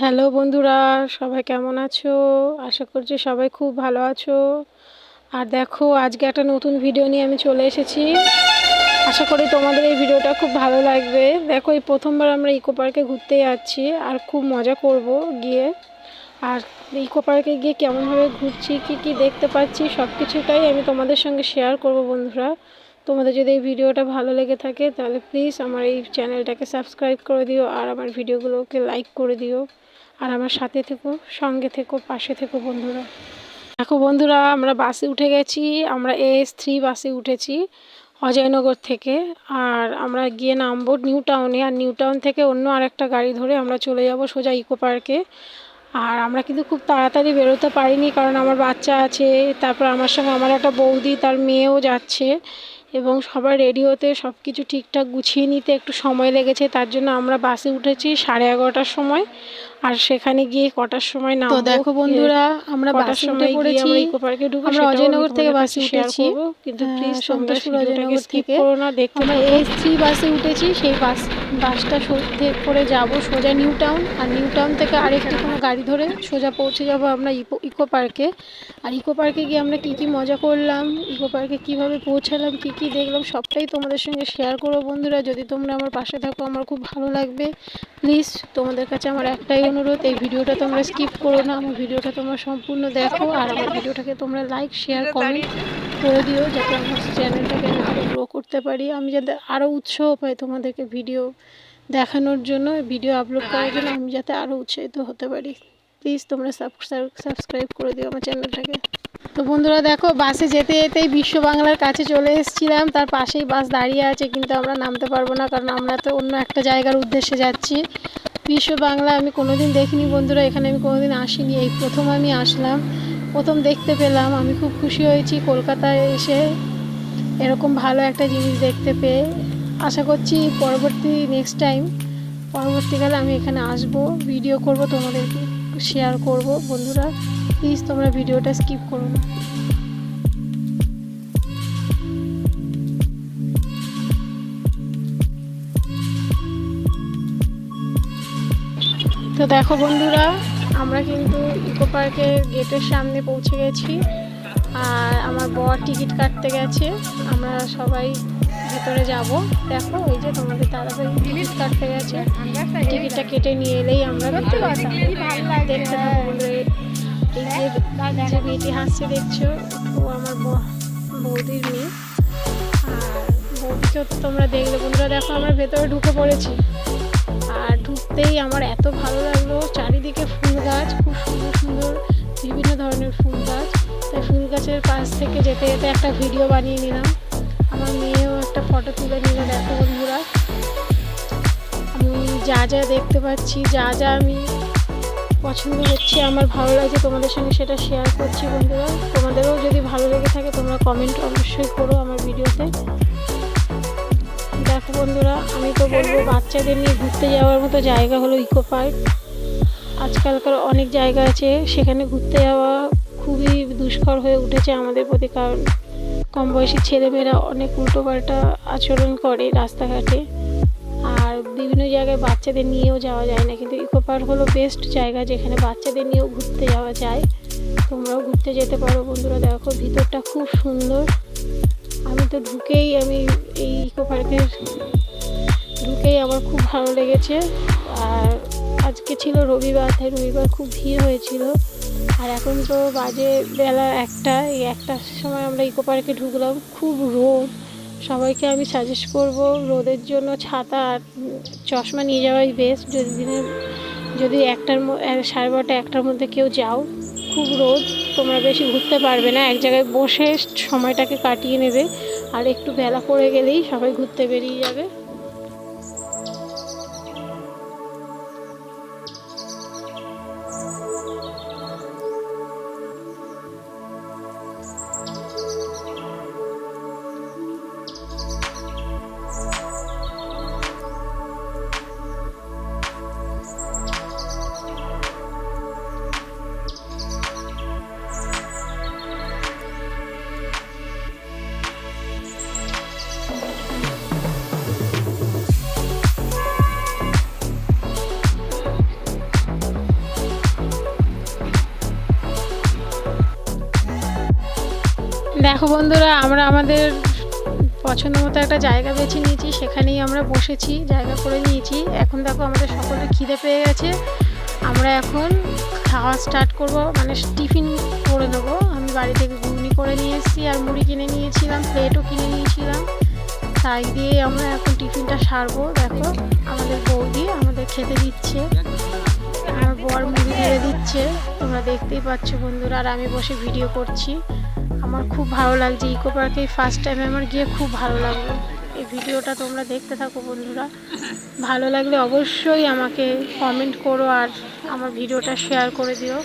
Hello বন্ধুরা, সবাই কেমন আছো? আশা করছি সবাই খুব ভালো আছো। আর দেখো, আজকে একটা নতুন ভিডিও নিয়ে আমি চলে এসেছি। আশা করি তোমাদের এই ভিডিওটা খুব ভালো লাগবে। দেখো, এই প্রথমবার আমরা ইকো পার্কে ঘুরতে যাচ্ছি আর খুব মজা করব গিয়ে। আর ইকো পার্কে গিয়ে কেমনভাবে ঘুরছি, কি কি দেখতে পাচ্ছি সব কিছুটাই আমি তোমাদের সঙ্গে শেয়ার করব বন্ধুরা। তোমাদের যদি এই ভিডিওটা ভালো লেগে থাকে, তাহলে প্লিজ আমার এই চ্যানেলটাকে সাবস্ক্রাইব করে দিও আর আমার ভিডিওগুলোকে লাইক করে দিও। আর আমার সাথে থেকো, সঙ্গে থেকো, পাশে থেকো বন্ধুরা। দেখো বন্ধুরা, আমরা বাসে উঠে গেছি, আমরা এস থ্রি বাসে উঠেছি অজয়নগর থেকে। আর আমরা গিয়ে নামবো নিউ টাউনে আর নিউ টাউন থেকে অন্য আরেকটা গাড়ি ধরে আমরা চলে যাব সোজা ইকো পার্কে। আর আমরা কিন্তু খুব তাড়াতাড়ি বেরোতে পারিনি কারণ আমার বাচ্চা আছে। তারপর আমার সঙ্গে আমার একটা বৌদি, তার মেয়েও যাচ্ছে। এবং সবার রেডি হতে সব কিছু ঠিকঠাক গুছিয়ে নিতে একটু সময় লেগেছে। তার জন্য আমরা বাসে উঠেছি সাড়ে এগারোটার সময়। আর সেখানে গিয়ে কটার সময় না তো দেখো বন্ধুরা আমরা বাসে উঠে পড়েছি। ইকো পার্কে ঢুকে আমরা অজয়নগর থেকে বাসে উঠেছি। কিন্তু হ্যাঁ, প্লিজ সন্তোষপুর অজয়নগর থেকে। করো আমরা। এস থ্রি বাসে উঠেছি সেই বাস বাসটা সত্যি করে যাব সোজা নিউ টাউন। আর নিউ টাউন থেকে আরেকটি কোনো গাড়ি ধরে সোজা পৌঁছে যাব আমরা ইকো ইকো পার্কে। আর ইকো পার্কে গিয়ে আমরা কী কী মজা করলাম ইকো পার্কে কীভাবে পৌঁছালাম কী কী দেখলাম সবটাই তোমাদের সঙ্গে শেয়ার করব বন্ধুরা। যদি তোমরা আমার পাশে থাকো আমার খুব ভালো লাগবে। প্লিজ তোমাদের কাছে আমার একটাই অনুরোধ এই ভিডিওটা তোমরা স্কিপ করো না। আমার ভিডিওটা তোমরা সম্পূর্ণ দেখো আর আমার ভিডিওটাকে তোমরা লাইক শেয়ার কমেন্ট করে দিও যাতে আমার চ্যানেলটাকে আরও গ্রো করতে পারি। আমি যাতে আরও উৎসাহ পাই তোমাদেরকে ভিডিও দেখানোর জন্য ভিডিও আপলোড করার জন্য আমি যাতে আরও উৎসাহিত হতে পারি। প্লিজ তোমরা সাবস্ক্রাইব করে দিও আমার চ্যানেলটাকে তো বন্ধুরা দেখো, বাসে যেতে যেতেই বিশ্ব বাংলার কাছে চলে এসেছিলাম। তার পাশেই বাস দাঁড়িয়ে আছে, কিন্তু আমরা নামতে পারব না, কারণ আমরা তো অন্য একটা জায়গার উদ্দেশ্যে যাচ্ছি। বিশ্ব বাংলা আমি কোনোদিন দেখিনি বন্ধুরা, এখানে আমি কোনোদিন আসিনি, এই প্রথম আমি আসলাম। প্রথম দেখতে পেলাম, আমি খুব খুশি হয়েছি, কলকাতায় এসে এরকম ভালো একটা জিনিস দেখতে পেয়ে। আশা করছি পরবর্তী নেক্সট টাইম পরবর্তীকালে আমি এখানে আসব ভিডিও করব তোমাদেরকে। শেয়ার করব। বন্ধুরা প্লিজ তোমরা ভিডিওটা স্কিপ করো না। তো দেখো বন্ধুরা, আমরা কিন্তু ইকো পার্কের গেটের সামনে পৌঁছে গেছি। আর আমার বর টিকিট কাটতে গেছে। আমরা সবাই ভেতরে যাব। দেখো ওই যে তোমাদের তাড়াতাড়ি টিকিট কাটতে গেছে। টিকিটটা কেটে নিয়ে এলেই আমরা। দেখতে থাকো বন্ধুরা এই যে যে মেয়েটি হাসছে দেখছ? ও আমার বৌদির মেয়ে। আর তো তোমরা দেখলে বন্ধুরা দেখো আমরা ভেতরে ঢুকে পড়েছি। আর ঢুকতেই আমার এত ভালো লাগল চারিদিকে ফুল গাছ খুব সুন্দর সুন্দর বিভিন্ন ধরনের ফুল গাছ। তাই ফুল গাছের পাশ থেকে যেতে যেতে একটা ভিডিও বানিয়ে নিলাম। আমার মেয়েও একটা ফটো তুলে নিল দেখো বন্ধুরা। আমি যা যা দেখতে পাচ্ছি যা যা আমি পছন্দ হচ্ছে আমার ভালো লাগছে তোমাদের সঙ্গে সেটা শেয়ার করছি বন্ধুরা। তোমাদেরও যদি ভালো লেগে থাকে তোমরা কমেন্ট অবশ্যই করো আমার ভিডিওতে দেখো বন্ধুরা আমি তো বলব বাচ্চাদের নিয়ে ঘুরতে যাওয়ার মতো জায়গা হলো ইকো পার্ক আজকালকার অনেক জায়গা আছে সেখানে ঘুরতে যাওয়া খুবই দুষ্কর হয়ে উঠেছে আমাদের প্রতি কারণ কম বয়সী ছেলেমেয়েরা অনেক উল্টোপাল্টা আচরণ করে রাস্তাঘাটে। আর বিভিন্ন জায়গায় বাচ্চাদের নিয়েও যাওয়া যায় না। কিন্তু ইকো পার্ক হলো বেস্ট জায়গা যেখানে বাচ্চাদের নিয়েও ঘুরতে যাওয়া যায়। তোমরাও ঘুরতে যেতে পারো বন্ধুরা। দেখো, ভিতরটা খুব সুন্দর। আমি তো ঢুকেই আমি এই ইকো পার্কের ঢুকেই আমার খুব ভালো লেগেছে। আর আজকে ছিল রবিবার, তাই রবিবার খুব ভিড় হয়েছিল। আর এখন তো বাজে বেলা একটা, এই একটার সময় আমরা ইকো পার্কে ঢুকলাম, খুব রোদ। সবাইকে আমি সাজেস্ট করব রোদের জন্য ছাতা আর চশমা নিয়ে যাওয়াই বেস্ট যদি দিনের, যদি একটার সাড়ে বারোটা একটার মধ্যে কেউ যাও, খুব রোদ, তোমরা বেশি ঘুরতে পারবে না। এক জায়গায় বসে সময়টাকে কাটিয়ে নেবে। আর একটু বেলা পড়ে গেলেই সবাই ঘুরতে বেরিয়ে যাবে। দেখো বন্ধুরা, আমরা আমাদের পছন্দ মতো একটা জায়গা বেছে নিয়েছি, সেখানেই আমরা বসেছি, জায়গা করে নিয়েছি। এখন দেখো আমাদের সকলের খিদে পেয়ে গেছে। আমরা এখন খাওয়া স্টার্ট করব মানে টিফিন করে দেবো আমি বাড়ি থেকে ঘুগনি করে নিয়ে এসেছি আর মুড়ি কিনে নিয়েছিলাম প্লেটও কিনে নিয়েছিলাম। তাই দিয়ে আমরা এখন টিফিনটা সারবো। দেখো আমাদের বৌদি আমাদের খেতে দিচ্ছে আমার বর মুড়ি ধরে দিচ্ছে। তোমরা দেখতেই পাচ্ছ বন্ধুরা, আর আমি বসে ভিডিও করছি। আমার খুব ভালো লাগছে ইকো পার্কে ফার্স্ট টাইম আমার গিয়ে খুব ভালো লাগল। এই ভিডিওটা তোমরা দেখতে থাকো বন্ধুরা। ভালো লাগলে অবশ্যই আমাকে কমেন্ট করো আর আমার ভিডিওটা শেয়ার করে দিও।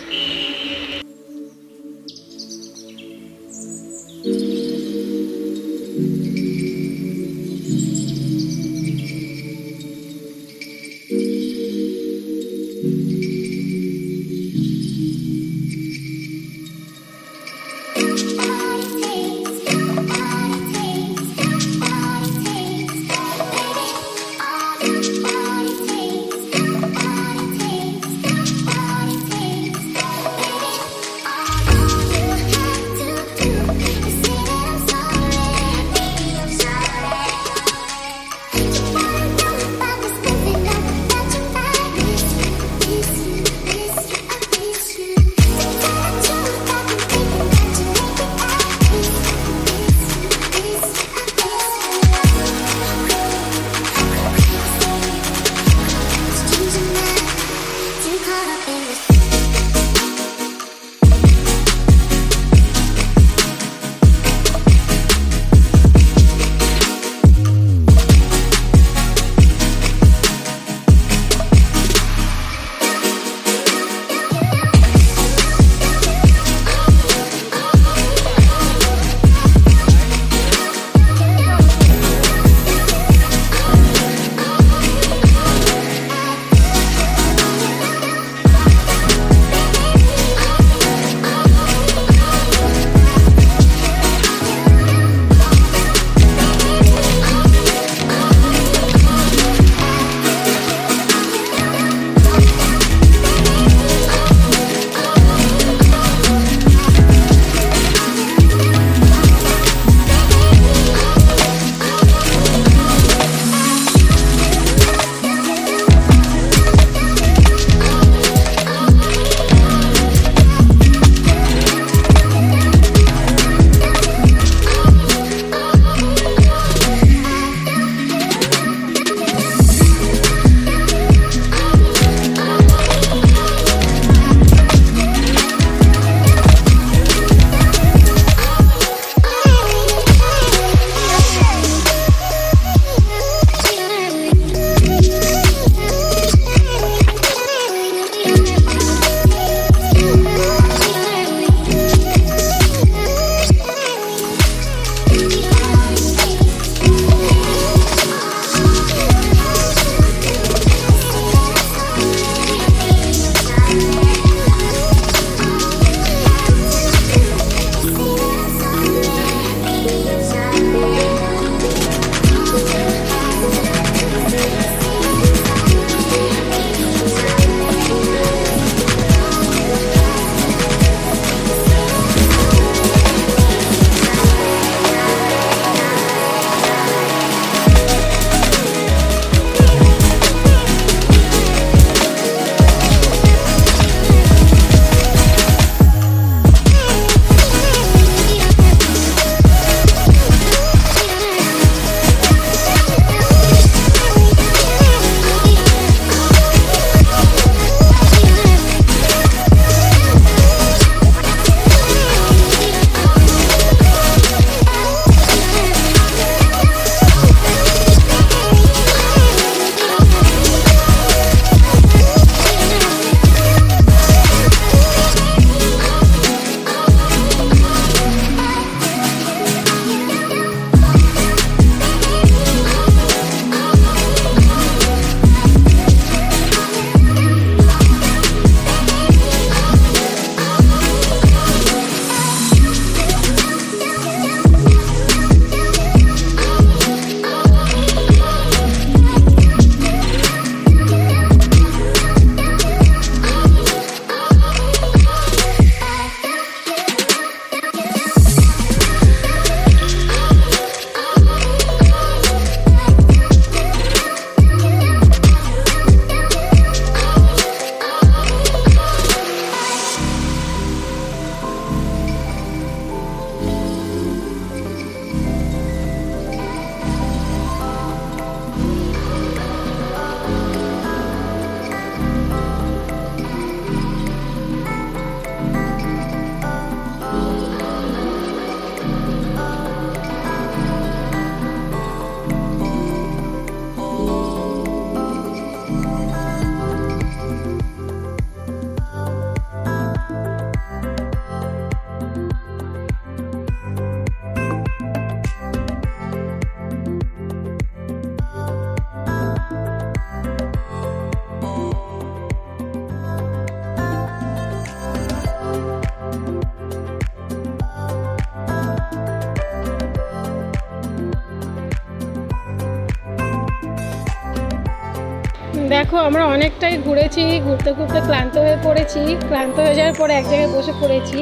দেখো, আমরা অনেকটাই ঘুরেছি, ঘুরতে ঘুরতে ক্লান্ত হয়ে পড়েছি। ক্লান্ত হয়ে যাওয়ার পরে এক জায়গায় বসে পড়েছি।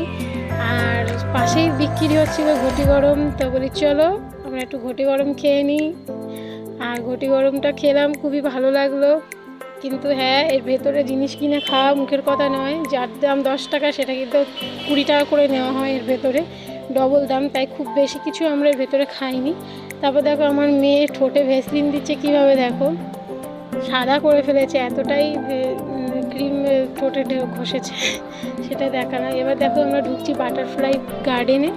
আর পাশেই বিক্রি হচ্ছিল ঘটি গরম। তো বলি, চলো, আমরা একটু ঘটি গরম খেয়ে নিই। আর ঘটি গরমটা খেলাম, খুবই ভালো লাগল। কিন্তু হ্যাঁ এর ভেতরে জিনিস কিনে খাওয়া মুখের কথা নয়। যার দাম দশ টাকা, সেটা কিন্তু কুড়ি টাকা করে নেওয়া হয় এর ভেতরে। ডবল দাম, তাই খুব বেশি কিছু আমরা এর ভেতরে খাইনি। তারপর দেখো, আমার মেয়ে ঠোঁটে ভেসলিন দিচ্ছে কীভাবে, দেখো। সাদা করে ফেলেছে, এতটাই ক্রিম ঠোঁটে ঘষেছে, সেটা দেখা না। এবার দেখো আমরা ঢুকছি বাটারফ্লাই গার্ডেনে,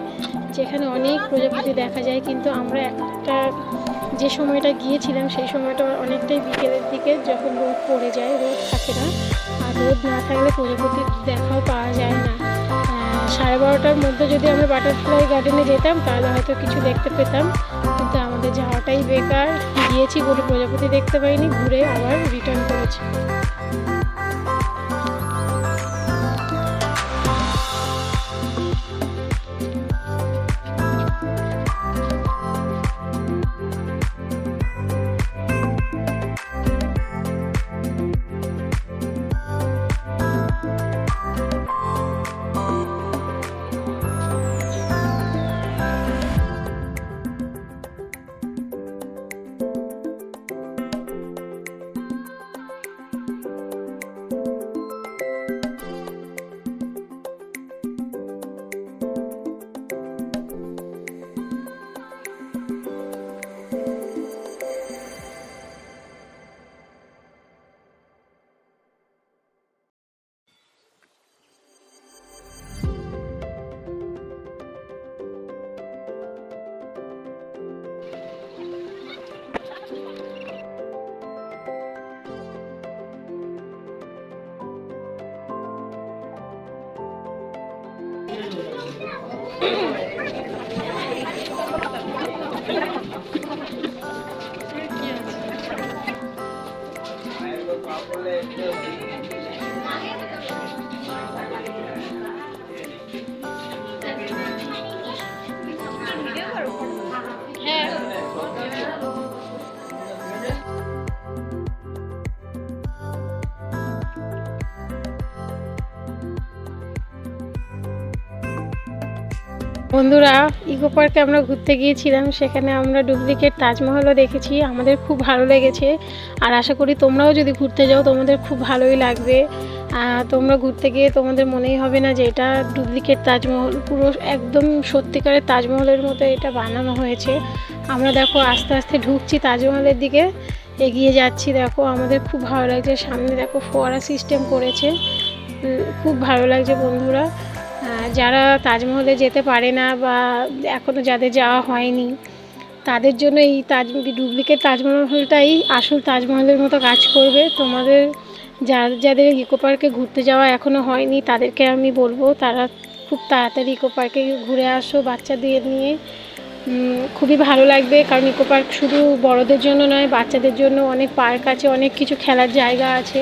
যেখানে অনেক প্রজাপতি দেখা যায়, কিন্তু আমরা একটা, যে সময়টা গিয়েছিলাম, সেই সময়টা অনেকটাই বিকেলের দিকে, যখন রোদ পড়ে যায়, রোদ থাকে না, আর রোদ না থাকলে প্রজাপতির দেখাও পাওয়া যায় না। সাড়ে বারোটার মধ্যে যদি আমরা বাটারফ্লাই গার্ডেনে যেতাম, তাহলে হয়তো কিছু দেখতে পেতাম। আমাদের যাওয়াটাই বেকার। গিয়েছি কোনো প্রজাপতি দেখতে পাইনি ঘুরে আবার রিটার্ন করেছি। বন্ধুরা ইকো পার্কে আমরা ঘুরতে গিয়েছিলাম, সেখানে আমরা ডুপ্লিকেট তাজমহলও দেখেছি, আমাদের খুব ভালো লেগেছে। আর আশা করি তোমরাও যদি ঘুরতে যাও, তোমাদের খুব ভালোই লাগবে। তোমরা ঘুরতে গিয়ে তোমাদের মনেই হবে না যে এটা ডুপ্লিকেট তাজমহল, পুরো একদম সত্যিকারের তাজমহলের মতো এটা বানানো হয়েছে। আমরা দেখো, আস্তে আস্তে ঢুকছি তাজমহলের দিকে, এগিয়ে যাচ্ছি, দেখো, আমাদের খুব ভালো লাগছে, সামনে দেখো ফোয়ারা সিস্টেম করেছে। খুব ভালো লাগছে বন্ধুরা। যারা তাজমহলে যেতে পারে না বা এখনও যাদের যাওয়া হয়নি, তাদের জন্য এই তাজ, ডুপ্লিকেট তাজমহলটাই আসল তাজমহলের মতো কাজ করবে। তোমাদের যার, যাদের ইকো পার্কে ঘুরতে যাওয়া এখনও হয়নি, তাদেরকে আমি বলব, তারা খুব তাড়াতাড়ি ইকো পার্কে ঘুরে আসো বাচ্চাদের নিয়ে। খুবই ভালো লাগবে, কারণ ইকো পার্ক শুধু বড়দের জন্য নয়, বাচ্চাদের জন্য অনেক পার্ক আছে, অনেক কিছু খেলার জায়গা আছে।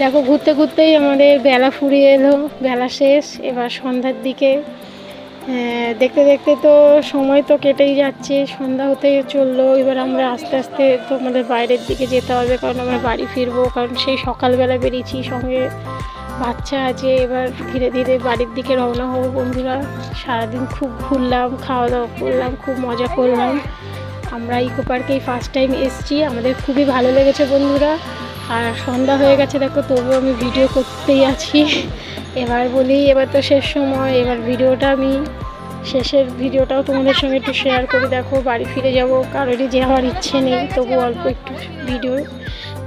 দেখো, ঘুরতে ঘুরতেই আমাদের বেলা ফুরিয়ে এলো, বেলা শেষ, এবার সন্ধ্যার দিকে দেখতে দেখতে তো সময় তো কেটেই যাচ্ছে, সন্ধ্যা হতে চলল, এবার আমরা আস্তে আস্তে তো আমাদের বাইরের দিকে যেতে হবে, কারণ আমরা বাড়ি ফিরবো, কারণ সেই সকালবেলা বেরিয়েছি, সঙ্গে বাচ্চা আছে, এবার ধীরে ধীরে বাড়ির দিকে রওনা হব বন্ধুরা। সারাদিন খুব ঘুরলাম, খাওয়া দাওয়া করলাম, খুব মজা করলাম। আমরা ইকো পার্কেই ফার্স্ট টাইম এসেছি, আমাদের খুবই ভালো লেগেছে বন্ধুরা। আর সন্ধ্যা হয়ে গেছে, দেখো, তবুও আমি ভিডিও করতেই আছি। এবার বলি, এবার তো শেষ সময়, এবার ভিডিওটা আমি শেষের ভিডিওটাও তোমাদের সঙ্গে একটু শেয়ার করে। দেখো, বাড়ি ফিরে যাব কারোরই যাওয়ার ইচ্ছে নেই তবু অল্প একটু ভিডিও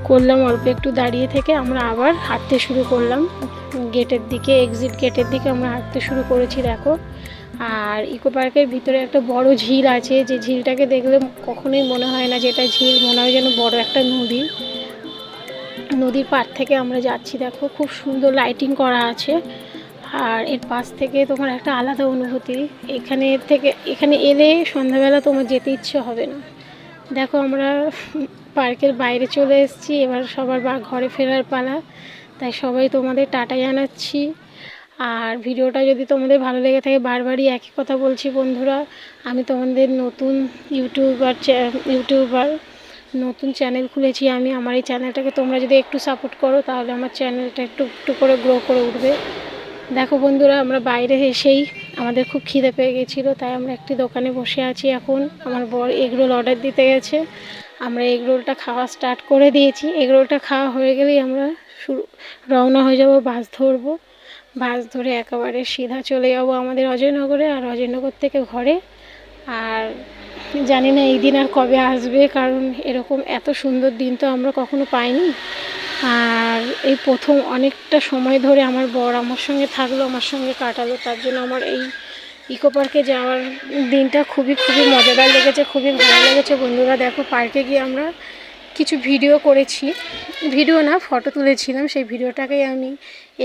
করলাম, অল্প একটু দাঁড়িয়ে থেকে আমরা আবার হাঁটতে শুরু করলাম। গেটের দিকে এক্সিট গেটের দিকে আমরা হাঁটতে শুরু করেছি, দেখো। আর ইকো পার্কের ভিতরে একটা বড় ঝিল আছে, যে ঝিলটাকে দেখলে কখনোই মনে হয় না যে এটা ঝিল, মনে হয় যেন বড় একটা নদী। নদীর পাড় থেকে আমরা যাচ্ছি, দেখো, খুব সুন্দর লাইটিং করা আছে। আর এর পাশ থেকে তোমার একটা আলাদা অনুভূতি, এখানে থেকে, এখানে এলে সন্ধ্যাবেলা তোমার যেতে ইচ্ছে হবে না। দেখো, আমরা পার্কের বাইরে চলে এসেছি, এবার সবার বা, ঘরে ফেরার পালা, তাই সবাই তোমাদের টাটা জানাচ্ছি। আর ভিডিওটা যদি তোমাদের ভালো লেগে থাকে, বারবারই একই কথা বলছি বন্ধুরা, আমি তোমাদের নতুন ইউটিউবার ইউটিউবার নতুন চ্যানেল খুলেছি আমি, আমার এই চ্যানেলটাকে তোমরা যদি একটু সাপোর্ট করো, তাহলে আমার চ্যানেলটা একটু একটু করে গ্রো করে উঠবে। দেখো বন্ধুরা, আমরা বাইরে এসেই আমাদের খুব খিদে পেয়ে গেছিল, তাই আমরা একটি দোকানে বসে আছি এখন। আমার বর এগরোল অর্ডার দিতে গেছে। আমরা এগরোলটা খাওয়া স্টার্ট করে দিয়েছি। এগরোলটা খাওয়া হয়ে গেলেই আমরা শুরু, রওনা হয়ে যাব বাস ধরবো। বাস ধরে একেবারে সিধা চলে যাব আমাদের অজয়নগরে, আর অজয়নগর থেকে ঘরে। আর জানি না এই দিন আর কবে আসবে, কারণ এরকম এত সুন্দর দিন তো আমরা কখনো পাইনি। আর এই প্রথম অনেকটা সময় ধরে আমার বর আমার সঙ্গে থাকল, আমার সঙ্গে কাটালো, তার জন্য আমার এই ইকো পার্কে যাওয়ার দিনটা খুবই খুবই মজাদার লেগেছে, খুবই ভালো লেগেছে। বন্ধুরা, দেখো, পার্কে গিয়ে আমরা কিছু ভিডিও করেছি। ভিডিও না ফটো তুলেছিলাম। সেই ভিডিওটাকেই আমি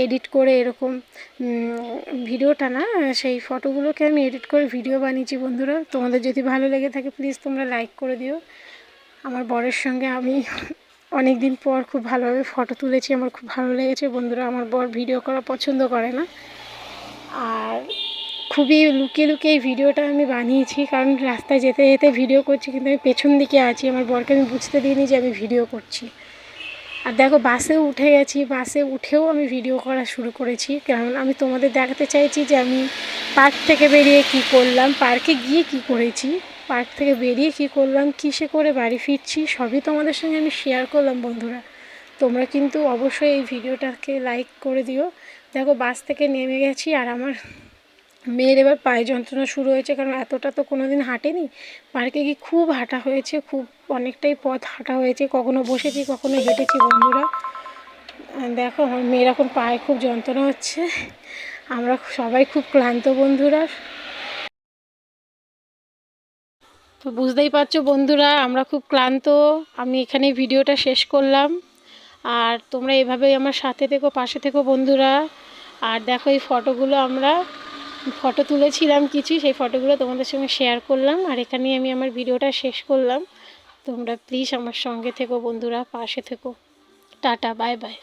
এডিট করে এরকম ভিডিওটা না, সেই ফটোগুলোকে আমি এডিট করে ভিডিও বানিয়েছি বন্ধুরা। তোমাদের যদি ভালো লেগে থাকে প্লিজ তোমরা লাইক করে দিও। আমার বরের সঙ্গে আমি অনেক দিন পর খুব ভালোভাবে ফটো তুলেছি। আমার খুব ভালো লেগেছে বন্ধুরা। আমার বর ভিডিও করা পছন্দ করে না। আর খুবই লুকিয়ে লুকিয়ে এই ভিডিওটা আমি বানিয়েছি, কারণ রাস্তায় যেতে যেতে ভিডিও করছি, কিন্তু আমি পেছন দিকে আছি। আমার বরকে আমি বুঝতে দিইনি যে আমি ভিডিও করছি। আর দেখো, বাসে উঠে গেছি। বাসে উঠেও আমি ভিডিও করা শুরু করেছি, কারণ আমি তোমাদের দেখাতে চাইছি যে আমি পার্ক থেকে বেরিয়ে কি করলাম, পার্কে গিয়ে কি করেছি, পার্ক থেকে বেরিয়ে কি করলাম, কিসে করে বাড়ি ফিরছি, সবই তোমাদের সঙ্গে আমি শেয়ার করলাম, বন্ধুরা। তোমরা কিন্তু অবশ্যই এই ভিডিওটাকে লাইক করে দিও। দেখো, বাস থেকে নেমে গেছি আর আমার মেয়ের এবার পায়ে যন্ত্রণা শুরু হয়েছে, কারণ এতটা তো কোনো দিন হাঁটেনি। পার্কে গিয়ে খুব হাঁটা হয়েছে, খুব অনেকটাই পথ হাঁটা হয়েছে। কখনো বসেছি, কখনো হেঁটেছি, বন্ধুরা। দেখো, আমার মেয়ের এখন পায়ে খুব যন্ত্রণা হচ্ছে। আমরা সবাই খুব ক্লান্ত, বন্ধুরা। তো বুঝতেই পারছ, বন্ধুরা, আমরা খুব ক্লান্ত। আমি এখানে ভিডিওটা শেষ করলাম। আর তোমরা এভাবেই আমার সাথে থেকো, পাশে থেকো, বন্ধুরা। আর দেখো এই ফটোগুলো আমরা ফটো তুলেছিলাম কিছু, সেই ফটোগুলো তোমাদের সঙ্গে শেয়ার করলাম আর এখানে আমি আমার ভিডিওটা শেষ করলাম। তোমরা প্লিজ আমার সঙ্গে থেকো বন্ধুরা, পাশে থেকো। Tata bye bye